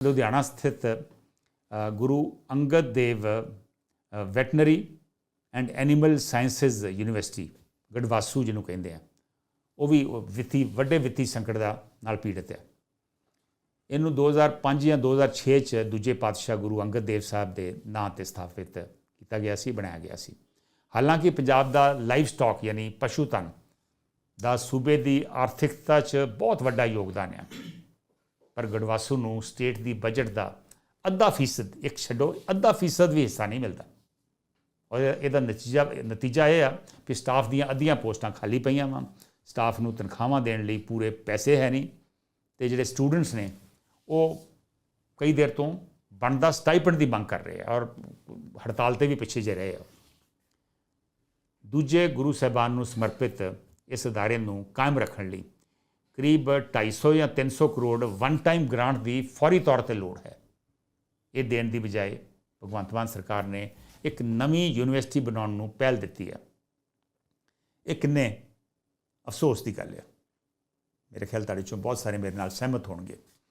ਲੁਧਿਆਣਾ ਸਥਿਤ Guru Angad Dev veterinary and animal sciences university, ਗੜਵਾਸੂ ਜਿਹਨੂੰ ਕਹਿੰਦੇ ਆ, ਉਹ ਵੀ ਵਿੱਤੀ, ਵੱਡੇ ਵਿੱਤੀ ਸੰਕਟ ਦਾ ਨਾਲ ਪੀੜਤ ਹੈ ਇਹਨੂੰ 2005 ਜਾਂ 2006 ਚ ਦੂਜੇ ਪਾਤਸ਼ਾਹ ਗੁਰੂ ਅੰਗਦ ਦੇਵ ਸਾਹਿਬ ਦੇ ਨਾਂ ਤੇ ਸਥਾਪਿਤ ਕੀਤਾ ਗਿਆ ਸੀ, ਬਣਾਇਆ ਗਿਆ ਸੀ। ਹਾਲਾਂਕਿ ਪੰਜਾਬ ਦਾ ਲਾਈਵ ਸਟਾਕ ਯਾਨੀ ਪਸ਼ੂ ਧਨ ਦਾ ਸੂਬੇ ਦੀ ਆਰਥਿਕਤਾ 'ਚ ਬਹੁਤ ਵੱਡਾ ਯੋਗਦਾਨ ਹੈ ਪਰ ਗੜਵਾਸੂ ਨੂੰ ਸਟੇਟ ਦੀ ਬਜਟ ਦਾ ਅੱਧਾ ਫੀਸਦ, ਇੱਕ ਛੱਡੋ, ਅੱਧਾ ਫੀਸਦ ਵੀ ਹਿੱਸਾ ਨਹੀਂ ਮਿਲਦਾ। ਔਰ ਇਹਦਾ ਨਤੀਜਾ ਨਤੀਜਾ ਇਹ ਆ ਕਿ ਸਟਾਫ ਦੀਆਂ ਅੱਧੀਆਂ ਪੋਸਟਾਂ ਖਾਲੀ ਪਈਆਂ ਵਾ। ਸਟਾਫ ਨੂੰ ਤਨਖਾਹਾਂ ਦੇਣ ਲਈ ਪੂਰੇ ਪੈਸੇ ਹੈ ਨਹੀਂ। ਤੇ ਜਿਹੜੇ ਸਟੂਡੈਂਟਸ ਨੇ, ਉਹ ਕਈ ਦੇਰ ਤੋਂ ਬਣਦਾ ਸਟਾਈਪੈਂਡ ਦੀ ਮੰਗ ਕਰ ਰਹੇ ਆ ਔਰ ਹੜਤਾਲ ਤੇ ਵੀ ਪਿੱਛੇ ਜੇ ਰਹੇ ਆ। ਦੂਜੇ ਗੁਰੂ ਸਾਹਿਬਾਨ ਨੂੰ ਸਮਰਪਿਤ ਇਸ ਅਦਾਰੇ ਨੂੰ ਕਾਇਮ ਰੱਖਣ ਲਈ ਕਰੀਬ 250 ਜਾਂ 300 ਕਰੋੜ ਵਨ ਟਾਈਮ ਗ੍ਰਾਂਟ ਦੀ ਫੌਰੀ ਤੌਰ ਤੇ ਲੋੜ ਹੈ। ਇਹ ਦੇਣ ਦੀ ਬਜਾਏ ਭਗਵੰਤ ਮਾਨ ਸਰਕਾਰ ਨੇ ਇੱਕ ਨਵੀਂ ਯੂਨੀਵਰਸਿਟੀ ਬਣਾਉਣ ਨੂੰ ਪਹਿਲ ਦਿੱਤੀ ਹੈ ਇਹ ਕਿੰਨੇ ਅਫਸੋਸ ਦੀ ਗੱਲ ਹੈ ਮੇਰੇ ਖਿਆਲ ਤੁਹਾਡੇ ਚੋਂ ਬਹੁਤ ਸਾਰੇ ਮੇਰੇ ਨਾਲ ਸਹਿਮਤ ਹੋਣਗੇ।